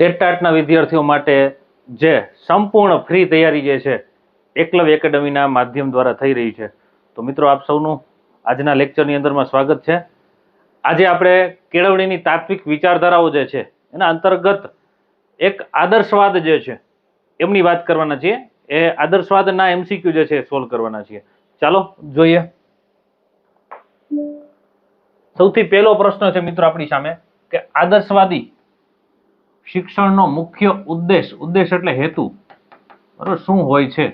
ટેટાટના વિદ્યાર્થીઓ માટે જે સંપૂર્ણ ફ્રી તૈયારી જે છે એકલવ્ય એકેડમીના માધ્યમ દ્વારા થઈ રહી છે. તો મિત્રો આપ સૌનું આજના લેક્ચરની અંદરમાં સ્વાગત છે. આજે આપણે કેળવણીની તાત્વિક વિચારધારાઓ જે છે, એના અંતર્ગત એક આદર્શવાદ જે છે, એમની વાત કરવાના છીએ. એ આદર્શવાદના એમસીક્યુ જે છે સોલ્વ કરવાના છીએ. ચાલો, જોઈએ. સૌથી પહેલો પ્રશ્ન છે મિત્રો આપણી સામે કે આદર્શવાદી શિક્ષણનો મુખ્ય ઉદ્દેશ ઉદ્દેશ એટલે હેતુ. બરાબર? શું હોય છે?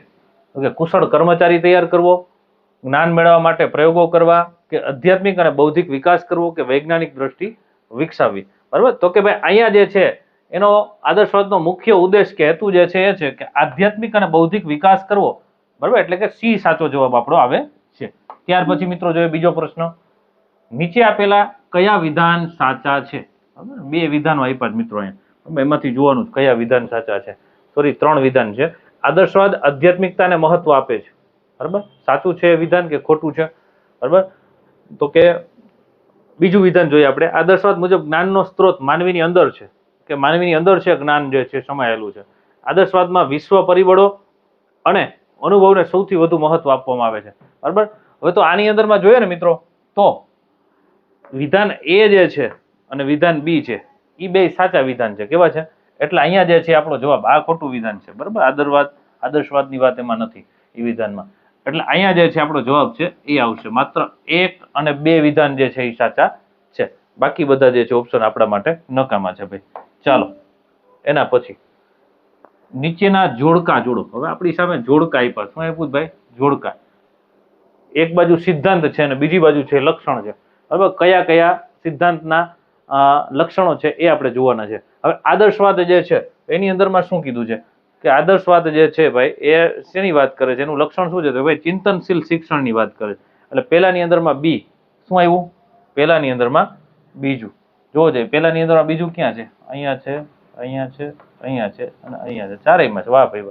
કે કુશળ કર્મચારી તૈયાર કરવો, જ્ઞાન મેળવવા માટે પ્રયોગો કરવા, કે આધ્યાત્મિક અને બૌદ્ધિક વિકાસ કરવો, કે વૈજ્ઞાનિક દ્રષ્ટિ વિકસાવવી. બરાબર? તો કે ભાઈ અહીંયા જે છે, એનો આદર્શવાદનો મુખ્ય ઉદ્દેશ કે હેતુ જે છે એ છે કે આધ્યાત્મિક અને બૌદ્ધિક વિકાસ કરવો. બરાબર? એટલે કે સી સાચો જવાબ આપણો આવે છે. ત્યાર પછી મિત્રો જોઈએ બીજો પ્રશ્ન. નીચે આપેલા કયા વિધાન સાચા છે? બે વિધાનો આપ્યા મિત્રો અહીંયા. એમાંથી જોવાનું કયા વિધાન સાચા છે. સોરી ત્રણ વિધાન છે. આદર્શવાદ આધ્યાત્મિકતાને મહત્વ આપે છે. બરાબર? સાચું છે વિધાન કે ખોટું છે? બરાબર? તો કે બીજું વિધાન જોઈએ આપણે. આદર્શવાદ મુજબ જ્ઞાનનો સ્ત્રોત માનવીની અંદર છે. કે માનવીની અંદર છે જ્ઞાન જે છે, સમાયેલું છે. આદર્શવાદમાં વિશ્વ પરિબળો અને અનુભવને સૌથી વધુ મહત્વ આપવામાં આવે છે. બરાબર? હવે તો આની અંદરમાં જોઈએ ને મિત્રો, તો વિધાન એ જે છે અને વિધાન બી છે. એ બે સાચા વિધાન છે. કેવા છે? એટલે અહીંયા જે છે આપણો જવાબ, આ ખોટું વિધાન છે. બરાબર? આદરવાદ, આદર્શવાદની વાત એમાં નથી એ વિધાનમાં. એટલે અહીંયા જે છે આપણો જવાબ છે એ આવશે. માત્ર એક અને બે વિધાન જે છે એ સાચા છે. બાકી બધા જે છે ઓપ્શન આપણા માટે નકામા છે ભાઈ. ચાલો, એના પછી. નીચેના જોડકા જોડો. હવે આપણી સામે જોડકા આપ્યા. શું આપ્યું ભાઈ? જોડકા. એક બાજુ સિદ્ધાંત છે અને બીજી બાજુ છે લક્ષણ છે. હવે કયા કયા સિદ્ધાંતના લક્ષણો છે એ આપણે જોવાના છે. હવે આદર્શવાદ જે છે, એની અંદરમાં શું કીધું છે? કે આદર્શવાદ જે છે ભાઈ, એ શેની વાત કરે છે? એનું લક્ષણ શું છે? ભાઈ ચિંતનશીલ શિક્ષણની વાત કરે છે. એટલે પહેલાની અંદરમાં બી શું આવ્યું? પહેલાની અંદરમાં બીજું. જોવો જોઈએ પહેલાની અંદરમાં બીજું ક્યાં છે? અહીંયા છે અહીંયા છે અહીંયા છે અને અહીંયા છે. ચારેયમાં છે. વાહ ભાઈ,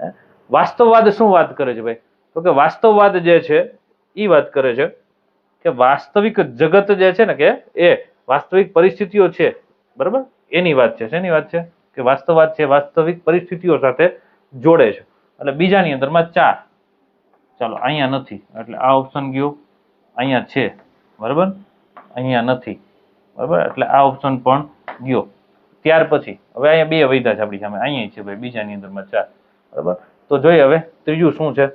વાહ? વાસ્તવવાદ શું વાત કરે છે ભાઈ? તો કે વાસ્તવવાદ જે છે એ વાત કરે છે કે વાસ્તવિક જગત જે છે ને કે એ વાસ્તવિક પરિસ્થિતિઓ છે, બરાબર? એની વાત છે, શેની વાત છે? કે વાસ્તવવાદ છે, વાસ્તવિક પરિસ્થિતિઓ સાથે જોડે છે. એટલે બીજાની અંદરમાં ચાર. ચાલો, અહીંયા નથી. એટલે આ ઓપ્શન ગયો. અહીંયા છે, બરાબર? અહીંયા નથી, બરાબર? એટલે આ ઓપ્શન પણ ગયો. ત્યાર પછી, હવે અહીંયા બે વૈધા છે આપણી સામે. અહીંયા છે ભાઈ, બીજાની અંદરમાં ચાર, બરાબર? તો જોઈએ હવે ત્રીજું શું છે?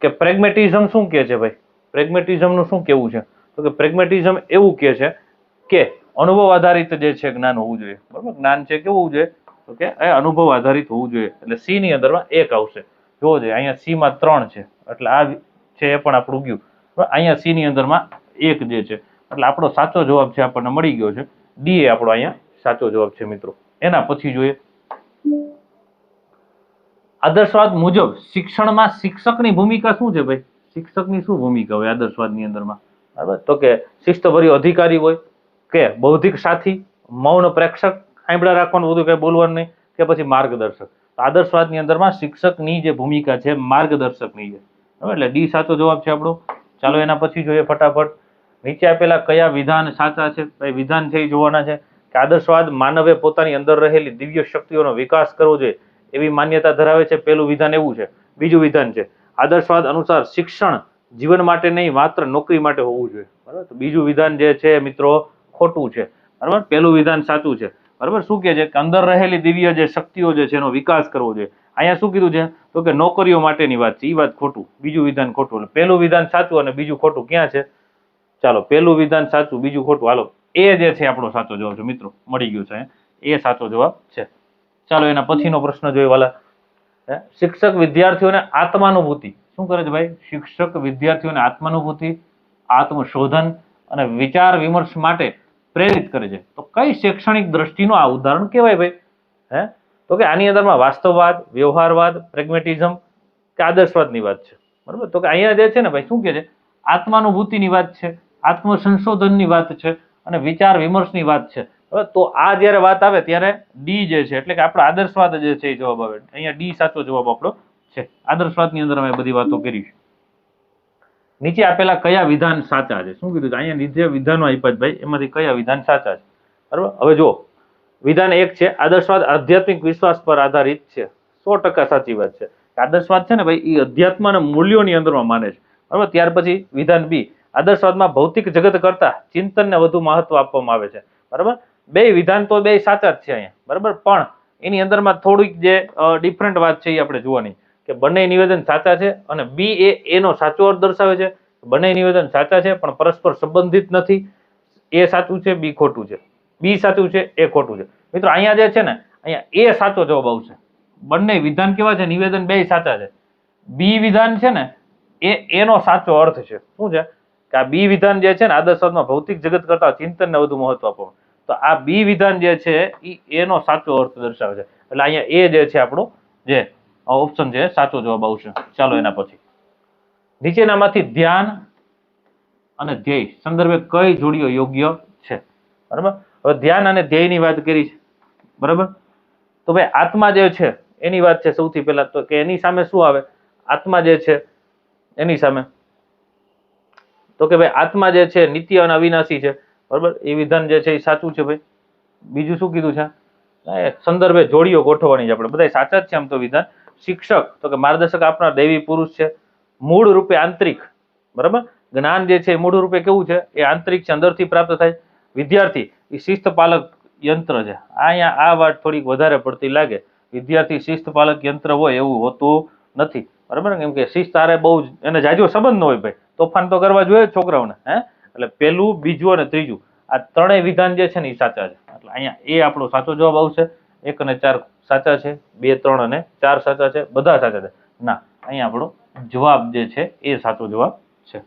કે પ્રેગ્મેટિઝમ શું કહે છે ભાઈ? પ્રેગ્મેટિઝમનું શું કેવું છે? તો કે પ્રેગ્મેટિઝમ એવું કહે છે કે અનુભવ આધારિત જે છે જ્ઞાન હોવું જોઈએ. બરાબર? જ્ઞાન છે કેવું હોવું જોઈએ? તો કે એ અનુભવ આધારિત હોવું જોઈએ. એટલે સી ની અંદરમાં એક આવશે. જોવો જોઈએ, અહીંયા સી માં ત્રણ છે. એટલે આ છે એ પણ આપણું ગયું? અહીંયા સી ની અંદરમાં એક જે છે. એટલે આપણો સાચો જવાબ છે આપણને મળી ગયો છે. ડી એ આપણો અહીંયા સાચો જવાબ છે, મિત્રો. એના પછી જોઈએ. આદર્શવાદ મુજબ શિક્ષણમાં શિક્ષકની ભૂમિકા શું છે ભાઈ? શિક્ષકની શું ભૂમિકા હોય આદર્શવાદની અંદરમાં? બરાબર? તો કે શિસ્તભર્યો અધિકારી હોય કે બૌદ્ધિક સાથી, મૌન પ્રેક્ષક સાંભળા રાખવાનું બધું કંઈ બોલવાનું નહીં, કે પછી માર્ગદર્શક. આદર્શવાદની અંદરમાં શિક્ષકની જે ભૂમિકા છે, માર્ગદર્શકની છે. બરાબર એટલે ડી સાચો જવાબ છે આપણો. ચાલો એના પછી જોઈએ ફટાફટ. નીચે આપેલા કયા વિધાન સાચા છે? એ વિધાન છે એ જોવાના છે કે આદર્શવાદ માનવે પોતાની અંદર રહેલી દિવ્ય શક્તિઓનો વિકાસ કરવો જોઈએ. એવી માન્યતા ધરાવે છે. પહેલું વિધાન એવું છે. બીજું વિધાન છે. આદર્શવાદ અનુસાર શિક્ષણ જીવન માટે નહીં, માત્ર નોકરી માટે હોવું જોઈએ. બરાબર? બીજું વિધાન જે છે, મિત્રો ખોટું છે. બરાબર? પહેલું વિધાન સાચું છે. બરાબર? શું કહે છે? કે અંદર રહેલી દિવ્ય જે શક્તિઓ જે છે એનો વિકાસ કરવો જોઈએ. અહીંયા શું કીધું છે? તો કે નોકરીઓ માટેની વાત છે. એ વાત ખોટું. બીજું વિધાન ખોટું. એટલે પહેલું વિધાન સાચું અને બીજું ખોટું ક્યાં છે? ચાલો, પહેલું વિધાન સાચું, બીજું ખોટું. હાલો, એ જે છે આપણો સાચો જવાબ છે. મિત્રો, મળી ગયું છે એ સાચો જવાબ છે. ચાલો, એના પછીનો પ્રશ્ન જોઈએ, વાલા? શિક્ષક વિદ્યાર્થીઓને આત્માનુભૂતિ. શું કરે છે ભાઈ? શિક્ષક વિદ્યાર્થીઓને આત્માનુભૂતિ, આત્મશોધન અને વિચાર વિમર્શ માટે પ્રેરિત કરે છે. તો કઈ શૈક્ષણિક દ્રષ્ટિનું આ ઉદાહરણ કહેવાય ભાઈ? હે? તો કે આની અંદરમાં વાસ્તવવાદ, વ્યવહારવાદ, પ્રેગ્મેટિઝમ, કે આદર્શવાદની વાત છે. બરાબર? તો કે અહીંયા જે છે ને ભાઈ, શું કહે છે? આત્માનુભૂતિની વાત છે, આત્મસંશોધનની વાત છે, અને વિચાર વિમર્શની વાત છે. હવે તો આ જ્યારે વાત આવે ત્યારે ડી જે છે, એટલે કે આપણો આદર્શવાદ જે છે એ જવાબ આવે. અહીંયા ડી સાચો જવાબ આપણો છે. આદર્શવાદની અંદર અમે બધી વાતો કરી છે નીચે આપેલા કયા વિધાન સાચા છે? શું કીધું? અહીંયા નીચે વિધાનો આપ્યા ભાઈ, એમાંથી કયા વિધાન સાચા છે? બરાબર? હવે જો વિધાન એક છે, આદર્શવાદ આધ્યાત્મિક વિશ્વાસ પર આધારિત છે. સો ટકા સાચી વાત છે. આદર્શવાદ છે ને ભાઈ એ અધ્યાત્મ અને મૂલ્યોની અંદરમાં માને છે. બરાબર? ત્યાર પછી વિધાન બી. આદર્શવાદમાં ભૌતિક જગત કરતા ચિંતનને વધુ મહત્વ આપવામાં આવે છે. બરાબર? બે વિધાન તો બે સાચા જ છે અહીંયા. બરાબર? પણ એની અંદરમાં થોડીક જે ડિફરન્ટ વાત છે એ આપણે જોવાની. કે બંને નિવેદન સાચા છે અને બી એ એનો સાચો અર્થ દર્શાવે છે. બંને નિવેદન સાચા છે, પણ પરસ્પર સંબંધિત નથી. એ સાચું છે બી ખોટું છે. બી સાચું છે એ ખોટું છે. મિત્રો, અહીંયા જે છે ને, અહીંયા એ સાચો જવાબ આવશે. બંને વિધાન કેવા છે? નિવેદન બે સાચા છે. બી વિધાન છે ને, એ એનો સાચો અર્થ છે. શું છે? કે આ બી વિધાન જે છે ને આદર્શવાદમાં ભૌતિક જગત કરતા ચિંતનને વધુ મહત્વપૂર્ણ. તો આ બી વિધાન જે છે એ એનો સાચો અર્થ દર્શાવે છે. એટલે અહીંયા એ જે છે આપણો, જે ઓપ્શન છે, સાચો જવાબ આવશે. ચાલો એના પછી. નીચેનામાંથી ધ્યાન અને ધ્યેય. સંદર્ભે કઈ જોડીઓ યોગ્ય છે? બરાબર? હવે ધ્યાન અને ધ્યેયની વાત કરી છે. બરાબર? તો ભાઈ, આત્મા જે છે, એની વાત છે સૌથી પહેલા તો કે એની સામે શું આવે? આત્મા જે છે, એની સામે. તો કે ભાઈ, આત્મા જે છે, નિત્ય અને અવિનાશી છે. બરાબર? એ વિધાન જે છે, એ સાચું છે ભાઈ. બીજું શું કીધું છે? સંદર્ભે જોડીઓ ગોઠવવાની છે આપણે. બધા સાચા જ છે આમ તો વિધાન. શિક્ષક, તો કે માર્ગદર્શક આપનાર દૈવી પુરુષ છે, મૂળ રૂપે આંતરિક, બરાબર? જ્ઞાન જે છે મૂળ રૂપે કેવું છે? એ આંતરિક છે, અંદરથી પ્રાપ્ત થાય. વિદ્યાર્થી, એ શિસ્ત પાલક યંત્ર છે. આ અહીંયા આ વાત થોડીક વધારે પડતી લાગે. વિદ્યાર્થી શિસ્ત પાલક યંત્ર હોય એવું હોતું નથી. બરાબર? ને કેમ કે શિસ્ત આરે બહુ જ, એને જાજો સંબંધ ન હોય ભાઈ. તોફાન તો કરવા જોઈએ છોકરાઓને, હે? એટલે પહેલું બીજું અને ત્રીજું. આ ત્રણેય વિધાન જે છે ને એ સાચા છે. એટલે અહીંયા એ આપણો સાચો જવાબ આવશે. એક અને ચાર સાચા છે? બે, ત્રણ અને ચાર સાચા છે? બધા સાચા છે. ના, અહીંયા આપણો જવાબ જે છે, એ સાચો જવાબ છે.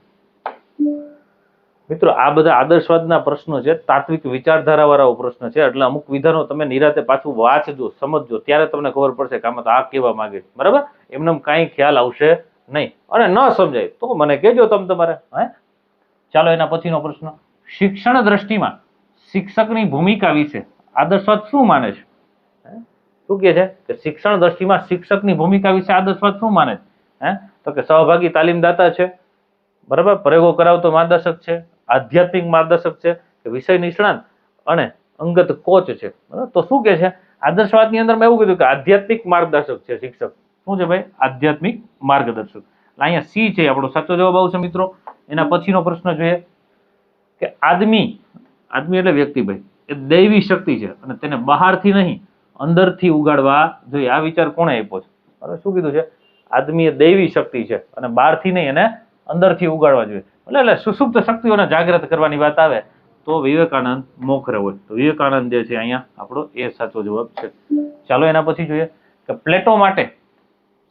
મિત્રો, આ બધા આદર્શવાદના પ્રશ્નો છે, તાત્વિક વિચારધારા વાળાઓ પ્રશ્ન છે. એટલે અમુક વિધાનો તમે નિરાતે પાછું વાંચજો, સમજજો, ત્યારે તમને ખબર પડશે કે આમાં આ કહેવા માંગે છે. બરાબર? એમને કાંઈ ખ્યાલ આવશે નહીં. અને ન સમજાય, તો મને કહેજો તમે તમારે, હે? ચાલો, એના પછીનો પ્રશ્ન. શિક્ષણ દ્રષ્ટિમાં શિક્ષકની ભૂમિકા વિશે આદર્શવાદ શું માને છે? શું કહે છે? કે શિક્ષણ દ્રષ્ટિમાં શિક્ષકની ભૂમિકા વિશે આદર્શવાદ શું માને છે? હે? તો કે સહભાગી તાલીમદાતા છે. બરાબર? પ્રયોગો કરાવતો માર્ગદર્શક છે. આધ્યાત્મિક માર્ગદર્શક છે. કે વિષય નિષ્ણાંત અને અંગત કોચ છે. બરાબર? તો શું કે છે? આદર્શવાદની અંદર મેં એવું કીધું કે આધ્યાત્મિક માર્ગદર્શક છે શિક્ષક. શું છે ભાઈ? આધ્યાત્મિક માર્ગદર્શક. અહીંયા સી છે આપણો સાચો જવાબ આવશે મિત્રો. એના પછીનો પ્રશ્ન જોઈએ. કે આદમી આદમી એટલે વ્યક્તિ ભાઈ. એ દૈવી શક્તિ છે અને તેને બહારથી નહીં અંદરથી ઉગાડવા જોઈએ. આ વિચાર કોણે આપ્યો છે? બરાબર શું કીધું છે? આદમી એ દૈવી શક્તિ છે અને બહારથી નહીં, એને અંદરથી ઉગાડવા જોઈએ. એટલે એટલે સુસુપ્ત શક્તિઓને જાગૃત કરવાની વાત આવે તો વિવેકાનંદ મોખરે હોય. તો વિવેકાનંદ જે છે અહીંયા આપણો એ સાચો જવાબ છે. ચાલો એના પછી જોઈએ કે પ્લેટો માટે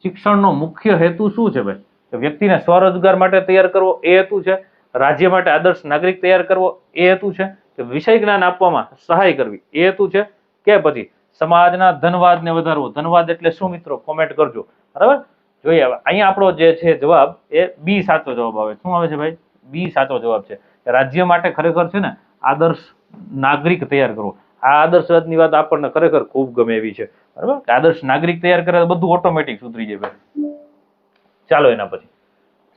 શિક્ષણનો મુખ્ય હેતુ શું છે ભાઈ? કે વ્યક્તિને સ્વરોજગાર માટે તૈયાર કરવો એ હેતુ છે. રાજ્ય માટે આદર્શ નાગરિક તૈયાર કરવો એ હેતુ છે. કે વિષય જ્ઞાન આપવામાં સહાય કરવી એ હેતુ છે. કે પછી સમાજના ધનવાદને વધારવો. ધનવાદ એટલે શું મિત્રો? કોમેન્ટ કરજો. બરાબર? જોઈએ અહીંયા આપણો જે છે જવાબ એ બી સાચો જવાબ આવે. શું આવે છે ભાઈ? બી સાચો જવાબ છે. રાજ્ય માટે ખરેખર છે ને આદર્શ નાગરિક તૈયાર કરવો. આ આદર્શવાદની વાત આપણને ખરેખર ખૂબ ગમે એવી છે. બરાબર? આદર્શ નાગરિક તૈયાર કરે બધું ઓટોમેટિક સુધરી જાય ભાઈ. ચાલો એના પછી.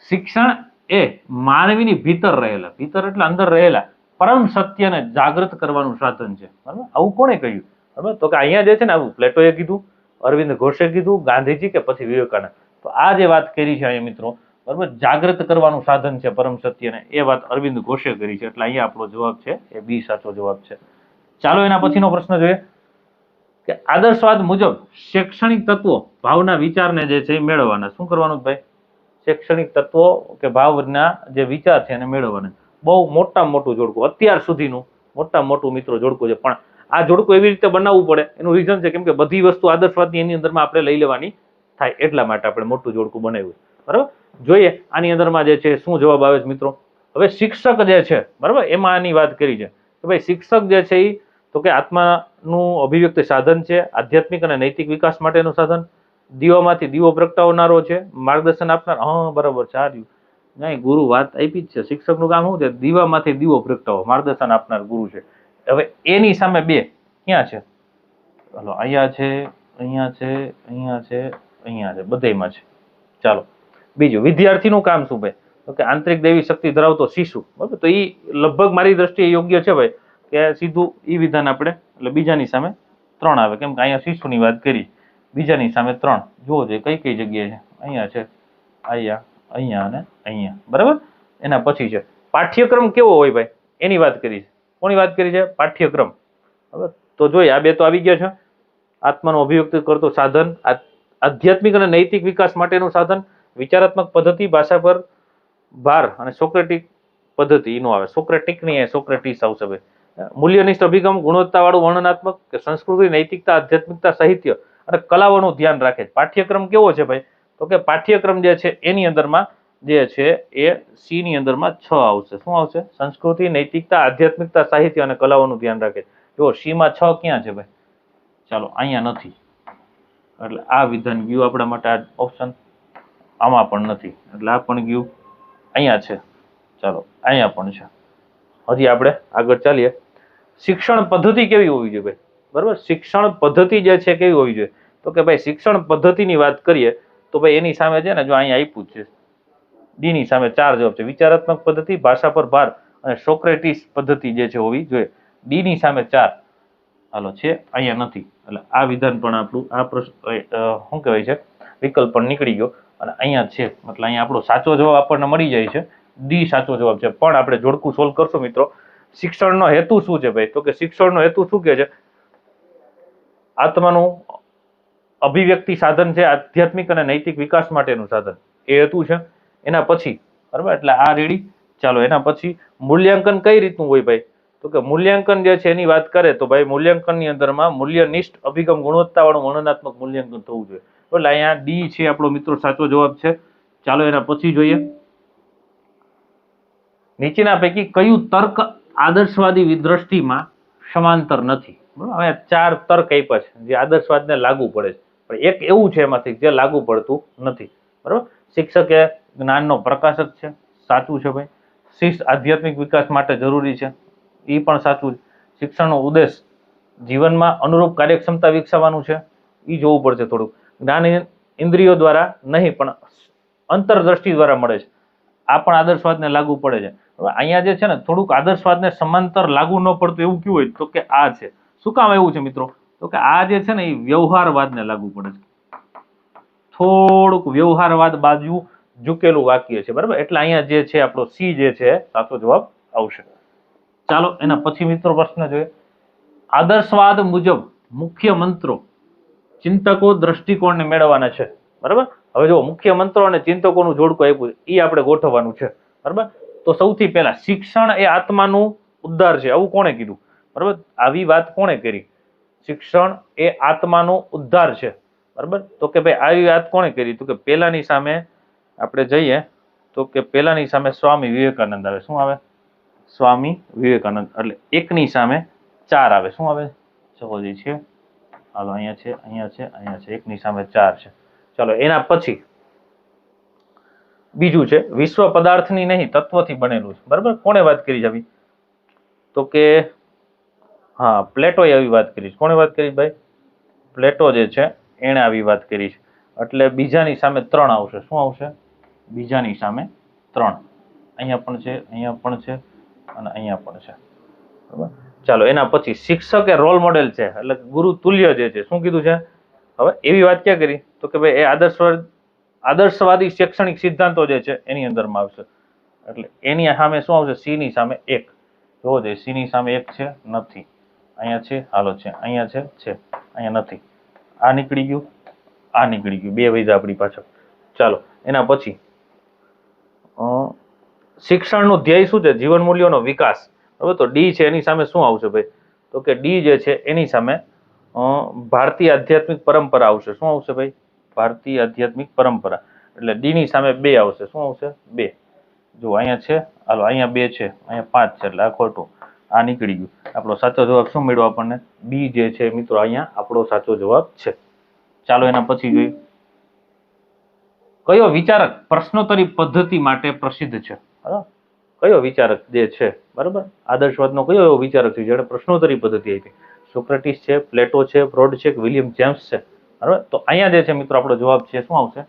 શિક્ષણ એ માનવીની ભીતર રહેલા. ભીતર એટલે અંદર રહેલા. પરમ સત્યને જાગૃત કરવાનું સાધન છે. બરાબર? આવું કોણે કહ્યું? બરાબર? તો કે અહીંયા જે છે ને આવું પ્લેટોએ કીધું, અરવિંદ ઘોષે કીધું, ગાંધીજી કે પછી વિવેકાનંદ. તો આ જે વાત કરી છે અહીંયા મિત્રો, બરાબર? જાગૃત કરવાનું સાધન છે પરમ સત્યને. એ વાત અરવિંદ ઘોષે કરી છે. એટલે અહીંયા આપણો જવાબ છે, એ બી સાચો જવાબ છે. ચાલો એના પછીનો પ્રશ્ન જોઈએ. કે આદર્શવાદ મુજબ શૈક્ષણિક તત્વો ભાવના વિચારને જે છે એ મેળવવાના. શું કરવાનું ભાઈ? શૈક્ષણિક તત્વો કે ભાવના જે વિચાર છે એને મેળવવાના. બહુ મોટા મોટું જોડકું. અત્યાર સુધીનું મોટા મોટું મિત્રો જોડકું છે. પણ આ જોડકું એવી રીતે બનાવવું પડે, એનું રીઝન છે કેમ કે બધી વસ્તુ આદર્શવાદની એની અંદરમાં આપણે લઈ લેવાની થાય એટલા માટે આપણે મોટું જોડકું બનાવ્યું બરાબર? જોઈએ આની અંદરમાં જે છે, શું જવાબ આવે છે મિત્રો? હવે શિક્ષક જે છે, બરાબર? એમાં આની વાત કરી છે. કે ભાઈ શિક્ષક જે છે એ તો કે આત્માનું અભિવ્યક્તિ સાધન છે, આધ્યાત્મિક અને નૈતિક વિકાસ માટેનું સાધન. દીવામાંથી દીવો પ્રગટાવનારો છે, માર્ગદર્શન આપનાર. હા, બરાબર છે નહીં, ગુરુ વાત આપી જ છે. શિક્ષકનું કામ શું છે? દીવામાંથી દીવો પ્રગટાવો, માર્ગદર્શન આપનાર ગુરુ છે. હવે એની સામે બે. ક્યાં છે? ચાલો, અહીંયા છે અહીંયા છે અહીંયા છે અહીંયા છે. બધેયમાં છે. ચાલો, બીજું, વિદ્યાર્થીનું કામ શું ભાઈ? તો કે આંતરિક દૈવી શક્તિ ધરાવતો શિશુ. બરાબર? તો એ લગભગ મારી દ્રષ્ટિએ યોગ્ય છે ભાઈ, કે સીધું એ વિધાન આપણે, એટલે બીજાની સામે ત્રણ આવે. કેમ કે અહીંયા શિશુની વાત કરી, બીજાની સામે ત્રણ. જુઓ છે કઈ કઈ જગ્યાએ છે. અહીંયા છે, અહીંયા અહીંયા અને અહીંયા. બરાબર? એના પછી છે. પાઠ્યક્રમ કેવો હોય ભાઈ? એની વાત કરી છે કોની વાત કરી છે? પાઠ્યક્રમ. બરાબર તો જોઈએ, આ બે તો આવી ગયા છે. આત્માનો અભિવ્યક્ત કરતો સાધન આધ્યાત્મિક અને નૈતિક વિકાસ માટેનું સાધન, વિચારાત્મક પદ્ધતિ, ભાષા પર ભાર અને સોક્રેટિક પદ્ધતિ, એનું આવે. સોક્રેટિક નહીં આવે સોક્રેટિસ આવશે ભાઈ. મૂલ્યનિષ્ઠ અભિગમ, ગુણવત્તાવાળું વર્ણનાત્મક કે સંસ્કૃતિ, નૈતિકતા, આધ્યાત્મિકતા, સાહિત્ય અને કલાઓનું ધ્યાન રાખે પાઠ્યક્રમ કેવો છે ભાઈ? તો કે પાઠ્યક્રમ જે છે, એની અંદરમાં જે છે એ સી ની અંદરમાં છ આવશે. શું આવશે? સંસ્કૃતિ, નૈતિકતા, આધ્યાત્મિકતા, સાહિત્ય અને કલાઓનું ધ્યાન રાખે. જો સીમાં છ ક્યાં છે ભાઈ? ચાલો, અહીંયા નથી. એટલે આ વિધાન ગયું આપણા માટે આ ઓપ્શન આમાં પણ નથી. એટલે આ પણ ગયું. અહીંયા છે. ચાલો, અહીંયા પણ છે. હજી આપણે આગળ ચાલીએ. શિક્ષણ પદ્ધતિ કેવી હોવી જોઈએ ભાઈ? બરાબર? શિક્ષણ પદ્ધતિ જે છે કેવી હોવી જોઈએ? તો કે ભાઈ, શિક્ષણ પદ્ધતિની વાત કરીએ, તો ભાઈ એની સામે છે ને, જો અહીંયા આપ્યું છે. ડી ની સામે ચાર જવાબ છે. વિચારાત્મક પદ્ધતિ, ભાષા પર ભાર અને સોક્રેટિસ પદ્ધતિ જે છે હોવી જોઈએ. ડી ની સામે ચાર. હાલો, છે અહીંયા નથી. એટલે આ વિધાન પણ આપણું, આ પ્રશ્ન શું કહેવાય છે? વિકલ્પ પણ નીકળી ગયો. અને અહીંયા છે, મતલબ અહીંયા આપણો સાચો જવાબ આપણને મળી જાય છે. ડી સાચો જવાબ છે. પણ આપણે જોડકું સોલ્વ કરશું મિત્રો. શિક્ષણનો હેતુ શું છે ભાઈ? તો કે શિક્ષણનો હેતુ શું કહે છે? આત્માનું અભિવ્યક્તિ સાધન છે, આધ્યાત્મિક અને નૈતિક વિકાસ માટેનું સાધન. એ હેતુ છે. એના પછી, બરાબર? એટલે આ રેડી ચાલો, એના પછી મૂલ્યાંકન કઈ રીતનું હોય ભાઈ? તો કે મૂલ્યાંકન જે છે એની વાત કરે તો ભાઈ મૂલ્યાંકનની અંદરમાં મૂલ્યનિષ્ઠ અભિગમ ગુણવત્તાવાળું વર્ણનાત્મક મૂલ્યાંકન થવું જોઈએ. એટલે અહીંયા ડી છે, આપણો મિત્રો સાચો જવાબ છે. ચાલો, એના પછી જોઈએ. નીચેના પૈકી કયું તર્ક આદર્શવાદી દ્રષ્ટિમાં સમાંતર નથી? હવે ચાર તર્ક આપ્યા છે, જે આદર્શવાદને લાગુ પડે છે. પણ એક એવું છે એમાંથી જે લાગુ પડતું નથી. બરાબર? શિક્ષક જ્ઞાનનો પ્રકાશક છે. સાચું છે ભાઈ. શિસ્ત આધ્યાત્મિક વિકાસ માટે જરૂરી છે. એ પણ સાચું શિક્ષણનો ઉદ્દેશ જીવનમાં અનુરૂપ કાર્યક્ષમતા વિકસાવવાનું છે. એ જોવું પડશે થોડુંક. જ્ઞાન ઇન્દ્રિયો દ્વારા નહીં, પણ અંતરદ્રષ્ટિ દ્વારા મળે છે. આ પણ આદર્શવાદને લાગુ પડે છે. હવે અહીંયા જે છે ને, થોડુંક આદર્શવાદને સમાંતર લાગુ ન પડતું એવું કેવું હોય તો કે આ છે. શું કામ એવું છે મિત્રો? તો કે આ જે છે ને એ વ્યવહારવાદને લાગુ પડે છે. થોડુંક વ્યવહારવાદ બાજુ ઝૂકેલું વાક્ય છે, બરાબર? એટલે અહીંયા જે છે, આપણો સી જે છે, સાચો જવાબ આવશે. ચાલો, એના પછી મિત્રો પ્રશ્ન જોઈએ. આદર્શવાદ મુજબ મુખ્ય મંત્રો ચિંતકો દ્રષ્ટિકોણને મેળવવાના છે, બરાબર? હવે જો મુખ્ય મંત્રો અને ચિંતકોનું જોડકું આપ્યું એ આપણે ગોઠવવાનું છે, બરાબર? તો સૌથી પહેલા, શિક્ષણ એ આત્માનું ઉદ્ધાર છે, આવું કોણે કીધું? બરાબર? આવી વાત કોણે કરી? શિક્ષણ એ આત્માનો ઉદ્ધાર છે, બરાબર? તો કે ભાઈ, આવી વાત કોણે કરી? તો કે પહેલાની સામે આપણે જઈએ તો કે પહેલાની સામે સ્વામી વિવેકાનંદ આવે. શું આવે? સ્વામી વિવેકાનંદ. એટલે એકની સામે ચાર આવે. શું આવે? સહોજી છે. હાલો, અહીંયા છે અહીંયા છે અહીંયા છે. એકની સામે ચાર છે. ચાલો, એના પછી બીજું છે. વિશ્વ પદાર્થની નહીં, તત્વથી બનેલું છે. બરાબર? કોણે વાત કરી આવી? તો કે, હા, પ્લેટોએ આવી વાત કરી છે. કોણે વાત કરી ભાઈ? પ્લેટો જે છે, એણે આવી વાત કરી છે. એટલે બીજાની સામે ત્રણ આવશે. શું આવશે? બીજાની સામે ત્રણ. અહીંયા પણ છે, અહીંયા પણ છે અને અહીંયા પણ છે. બરાબર? ચાલો, એના પછી શિક્ષક એ રોલ મોડેલ છે, એટલે ગુરુ તુલ્ય જે છે, શું કીધું છે? હવે એવી વાત ક્યાં કરી? તો કે ભાઈ, એ આદર્શવાદ, આદર્શવાદી શૈક્ષણિક સિદ્ધાંતો જે છે, એની અંદરમાં આવશે. એટલે એની સામે શું આવશે? સીની સામે એક. જોવો જોઈએ સીની સામે એક છે, નથી. અહીંયા છે, હાલો છે. અહીંયા છે છે. અહીંયા નથી. આ નીકળી ગયું, આ નીકળી ગયું. બે વૈઝા આપણી પાછળ. ચાલો, એના પછી શિક્ષણનું ધ્યેય શું છે? જીવન મૂલ્યોનો વિકાસ. બરાબર? તો ડી છે, એની સામે શું આવશે ભાઈ? તો કે ડી જે છે, એની સામે ભારતીય આધ્યાત્મિક પરંપરા આવશે. શું આવશે ભાઈ? ભારતીય આધ્યાત્મિક પરંપરા. એટલે ડીની સામે બે આવશે. શું આવશે? બે. જો અહીંયા છે, હાલો, અહીંયા બે છે, અહીંયા પાંચ છે, એટલે આ ખોટું આ નીકળી ગયું. આપણો સાચો જવાબ શું મળ્યો આપણને? બી જે છે, મિત્રો, અહીંયા આપણો સાચો જવાબ છે. ચાલો એના પછી જોઈએ. કયો વિચારક પ્રશ્નોત્તરી પદ્ધતિ માટે પ્રસિદ્ધ છે? બરાબર કયો વિચારક જે છે, બરાબર? આદર્શવાદનો કયો એવો વિચારક છે જેણે પ્રશ્નોત્તરી પદ્ધતિ આપી? સોક્રેટિસ છે, પ્લેટો છે ફ્રોડ છે વિલિયમ જેમ્સ છે? બરાબર? તો અહીંયા જે છે મિત્રો આપણો જવાબ છે, શું આવશે?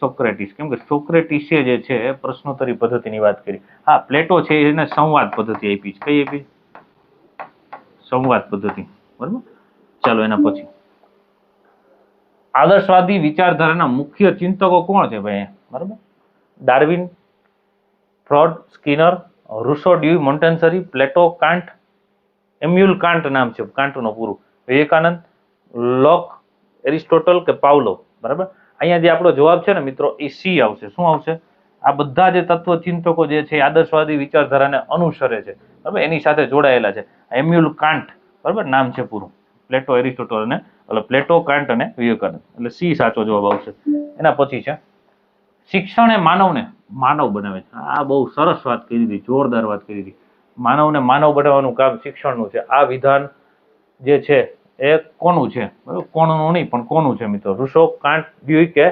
સોક્રેટિસ. કેમ કે સોક્રેટિસે જે છે પ્રશ્નોત્તરી પદ્ધતિની વાત કરી. હા, પ્લેટો છે, એને સંવાદ પદ્ધતિ આપી છે. કઈ આપી? સંવાદ પદ્ધતિ. બરાબર? ચાલો એના પછી. આદર્શવાદી વિચારધારાના મુખ્ય ચિંતકો કોણ છે ભાઈ? બરાબર? Darwin, Freud, Skinner, Rousseau Dewey Montessori, Plato, Kant, Immanuel Kant નામ છે, કાન્ટનું પૂરું. વિવેકાનંદ, લોક, એરિસ્ટોટલ કે પાવલો બરાબર? અહીંયા જે આપણો જવાબ છે ને મિત્રો, એ સી આવશે. શું આવશે? આ બધા જે તત્વચિંતકો જે છે આદર્શવાદી વિચારધારાને અનુસરે છે. બરાબર? એની સાથે જોડાયેલા છે. એમ્યુલ કાન્ટ, બરાબર? નામ છે પૂરું. પ્લેટો, એરિસ્ટોટલ અને એટલે પ્લેટો કાન્ટ અને વિવેકાનંદ. એટલે સી સાચો જવાબ આવશે. એના પછી છે, શિક્ષણ એ માનવને માનવ બનાવે છે. આ બહુ સરસ વાત કરી હતી, જોરદાર વાત કરી હતી. માનવને માનવ બનાવવાનું કામ શિક્ષણનું છે. આ વિધાન જે છે, એ કોનું છે? બરાબર, કોણનું નહીં, પણ કોનું છે મિત્રો? રૂસો કાન્ટ ડ્યુઈ કે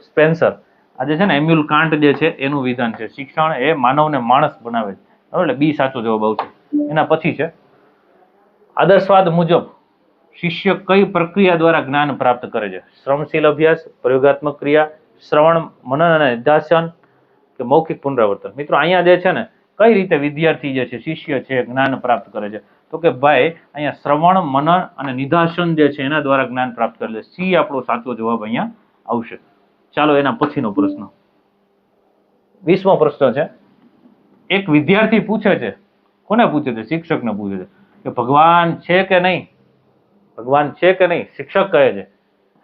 સ્પેન્સર. આજે છે ને, એમ્યુલ કાન્ટ જે છે, એનું વિધાન છે. શિક્ષણ એ માનવને માણસ બનાવે છે. એટલે બી સાચો જવાબ આવશે. એના પછી છે, આદર્શવાદ મુજબ શિષ્ય કઈ પ્રક્રિયા દ્વારા જ્ઞાન પ્રાપ્ત કરે છે? શ્રમશીલ અભ્યાસ, પ્રયોગાત્મક ક્રિયા, શ્રવણ, મનન અને નિધાસન કે મૌખિક પુનરાવર્તન? મિત્રો, અહીંયા જે છે ને, કઈ રીતે વિદ્યાર્થી જે છે, શિષ્ય છે, જ્ઞાન પ્રાપ્ત કરે છે? તો કે ભાઈ, અહીંયા શ્રવણ, મનન અને નિધાસન જે છે, એના દ્વારા જ્ઞાન પ્રાપ્ત કરે છે. સી આપણો સાચો જવાબ અહીંયા આવશે. ચાલો, એના પછીનો પ્રશ્ન. વીસમો પ્રશ્ન છે. એક વિદ્યાર્થી પૂછે છે. કોને પૂછે છે? શિક્ષકને પૂછે છે. કે ભગવાન છે કે નહીં? ભગવાન છે કે નહીં? શિક્ષક કહે છે.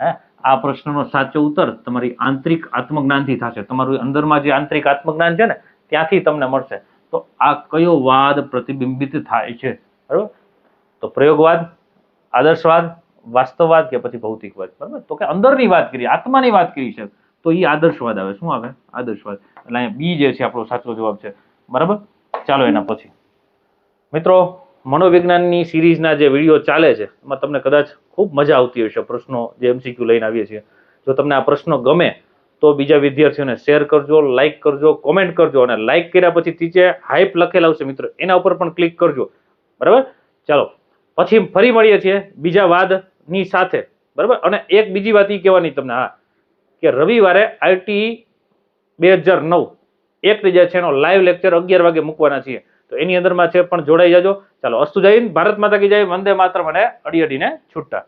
હે? આ પ્રશ્નનો સાચો ઉત્તર તમારી આંતરિક આત્મજ્ઞાનથી થશે. તમારું અંદરમાં જે આંતરિક આત્મજ્ઞાન છે ને, ત્યાંથી તમને મળશે. તો આ કયો વાદ પ્રતિબિંબિત થાય છે? બરાબર? તો પ્રયોગવાદ, આદર્શવાદ, વાસ્તવવાદ કે પછી ભૌતિકવાદ? બરાબર? તો કે અંદરની વાત કરીએ આત્માની વાત કરી છે. તો એ આદર્શવાદ આવે. શું આવે? આદર્શવાદ. એટલે અહીંયા બી જે છે આપણો સાચો જવાબ છે. બરાબર? ચાલો એના પછી. મિત્રો મનોવિજ્ઞાનની સિરીઝના જે વીડિયો ચાલે છે, એમાં તમને કદાચ ખૂબ મજા આવતી હશે પ્રશ્નો જે એમસીક્યુ લઈને આવીએ છીએ. જો તમને આ પ્રશ્નો ગમે, તો બીજા વિદ્યાર્થીઓને શેર કરજો લાઇક કરજો, કોમેન્ટ કરજો અને લાઇક કર્યા પછી નીચે હાઇપ લખેલા આવશે મિત્રો, એના ઉપર પણ ક્લિક કરજો. બરાબર? ચાલો, પછી ફરી મળીએ છીએ બીજા વાદની સાથે. બરાબર? અને એક બીજી વાત એ કહેવાની તમને, હા, કે રવિવારે આઈટી બે હજાર નવ, એક જે છે એનો લાઈવ લેક્ચર અગિયાર વાગે મૂકવાના છીએ. તો એની અંદરમાં છે પણ જોડાઈ જાજો. ચાલો અસ્તુ હિન્દ, ભારત માતા કી જય વંદે માત્ર મને અડી અડીને છૂટા.